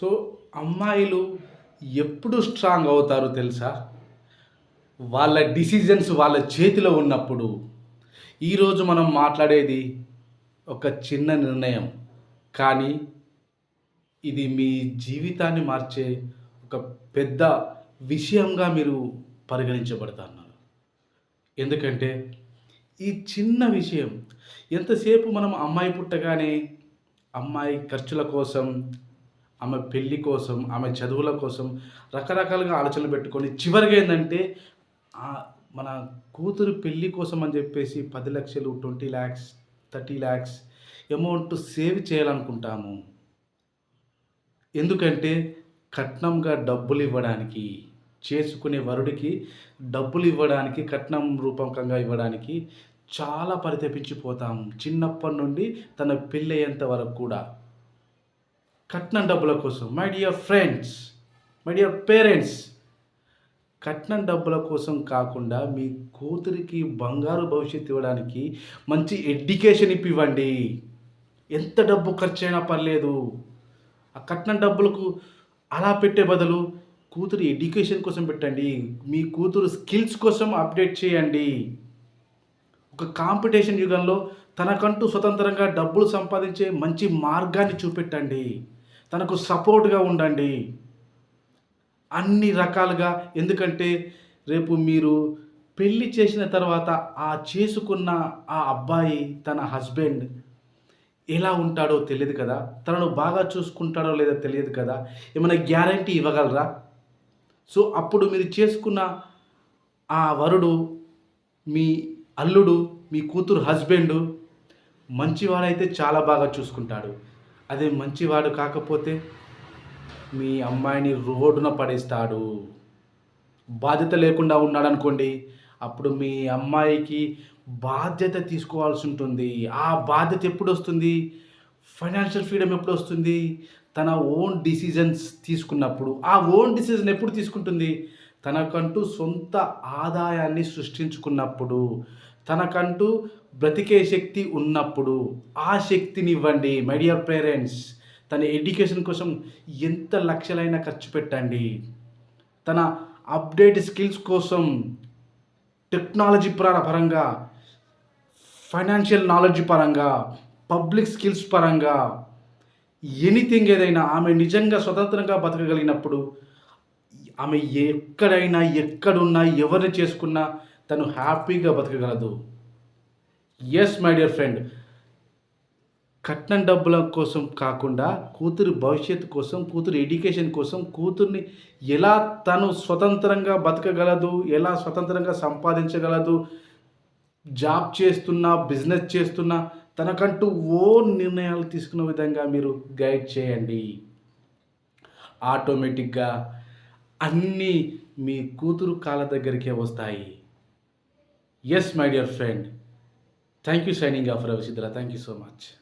So అమ్మాయిలు ఎప్పుడు strong అవుతారు తెలుసా? వాళ్ళ డిసిజన్స్ వాళ్ళ చేతిలో ఉన్నప్పుడు. ఈరోజు మనం మాట్లాడేది ఒక చిన్న నిర్ణయం. కానీ ఇది మీ జీవితాన్ని మార్చే ఒక పెద్ద విషయంగా మీరు పరిగణించబడుతున్నారు ఎందుకంటే ఈ చిన్న విషయం ఎంతసేపు మనం అమ్మాయి పుట్టగానే అమ్మాయి ఖర్చుల కోసం ఆమె పెళ్ళి కోసం ఆమె చదువుల కోసం రకరకాలుగా ఆలోచనలు పెట్టుకొని చివరిగా ఏంటంటే మన కూతురు పెళ్ళి కోసం అని చెప్పేసి పది లక్షలు twenty lakhs thirty lakhs amount save చేయాలనుకుంటాము. ఎందుకంటే కట్నంగా డబ్బులు ఇవ్వడానికి చేసుకునే వరుడికి డబ్బులు ఇవ్వడానికి కట్నం రూపకంగా ఇవ్వడానికి చాలా పరితపించిపోతాం. చిన్నప్పటి నుండి తన పెళ్ళయ్యేంత వరకు కూడా. కట్నం డబ్బుల కోసం. My dear friends my dear parents కట్నం డబ్బుల కోసం కాకుండా మీ కూతురికి బంగారు భవిష్యత్తు ఇవ్వడానికి మంచి ఎడ్యుకేషన్ ఇప్పివ్వండి. ఎంత డబ్బు ఖర్చు అయినా పర్లేదు. ఆ కట్నం డబ్బులకు అలా పెట్టే బదులు కూతురు ఎడ్యుకేషన్ కోసం పెట్టండి. మీ కూతురు స్కిల్స్ కోసం అప్డేట్ చేయండి. ఒక కాంపిటీషన్ యుగంలో తనకంటూ స్వతంత్రంగా డబ్బులు సంపాదించే మంచి మార్గాన్ని చూపెట్టండి. తనకు సపోర్ట్గా ఉండండి. అన్ని రకాలుగా ఎందుకంటే రేపు మీరు పెళ్ళి చేసిన తర్వాత ఆ చేసుకున్న ఆ అబ్బాయి తన హస్బెండ్ ఎలా ఉంటాడో తెలియదు కదా? తనను బాగా చూసుకుంటాడో లేదో తెలియదు కదా? ఏమైనా గ్యారంటీ ఇవ్వగలరా? సో అప్పుడు మీరు చేసుకున్న ఆ వరుడు మీ అల్లుడు మీ కూతురు హస్బెండ్ మంచివాడైతే చాలా బాగా చూసుకుంటాడు. అదే మంచివాడు కాకపోతే మీ అమ్మాయిని రోడ్డున పడేస్తాడు. బాధ్యత లేకుండా ఉన్నాడు అనుకోండి అప్పుడు మీ అమ్మాయికి బాధ్యత తీసుకోవాల్సి ఉంటుంది. ఆ బాధ్యత ఎప్పుడు వస్తుంది ఫైనాన్షియల్ ఫ్రీడమ్ ఎప్పుడు వస్తుంది తన ఓన్ డిసిజన్స్ తీసుకున్నప్పుడు. ఆ ఓన్ డిసిజన్ ఎప్పుడు తీసుకుంటుంది? తనకంటూ సొంత ఆదాయాన్ని సృష్టించుకున్నప్పుడు. తనకంటూ బ్రతికే శక్తి ఉన్నప్పుడు ఆ శక్తిని ఇవ్వండి మై డియర్ పేరెంట్స్ తన ఎడ్యుకేషన్ కోసం ఎంత లక్షలైనా ఖర్చు పెట్టండి. తన అప్డేట్ స్కిల్స్ కోసం టెక్నాలజీ పర- పరంగా ఫైనాన్షియల్ నాలెడ్జ్ పరంగా పబ్లిక్ స్కిల్స్ పరంగా ఎనీథింగ్ ఏదైనా ఆమె నిజంగా స్వతంత్రంగా బతకగలిగినప్పుడు ఆమె ఎక్కడైనా ఎక్కడున్నా ఎవరిని చేసుకున్నా తను హ్యాపీగా బతకగలదు. ఎస్ మై డియర్ ఫ్రెండ్ కట్నం డబ్బుల కోసం కాకుండా కూతురు భవిష్యత్తు కోసం కూతురు ఎడ్యుకేషన్ కోసం కూతుర్ని ఎలా తను స్వతంత్రంగా బతకగలదు ఎలా స్వతంత్రంగా సంపాదించగలదు జాబ్ చేస్తున్నా బిజినెస్ చేస్తున్నా తనకంటూ ఓ నిర్ణయాలు తీసుకున్న విధంగా మీరు గైడ్ చేయండి. ఆటోమేటిక్గా అన్నీ మీ కూతురు కాళ్ళ దగ్గరికే వస్తాయి. Yes, my dear friend. Thank you signing off, Ravisidra. Thank you so much.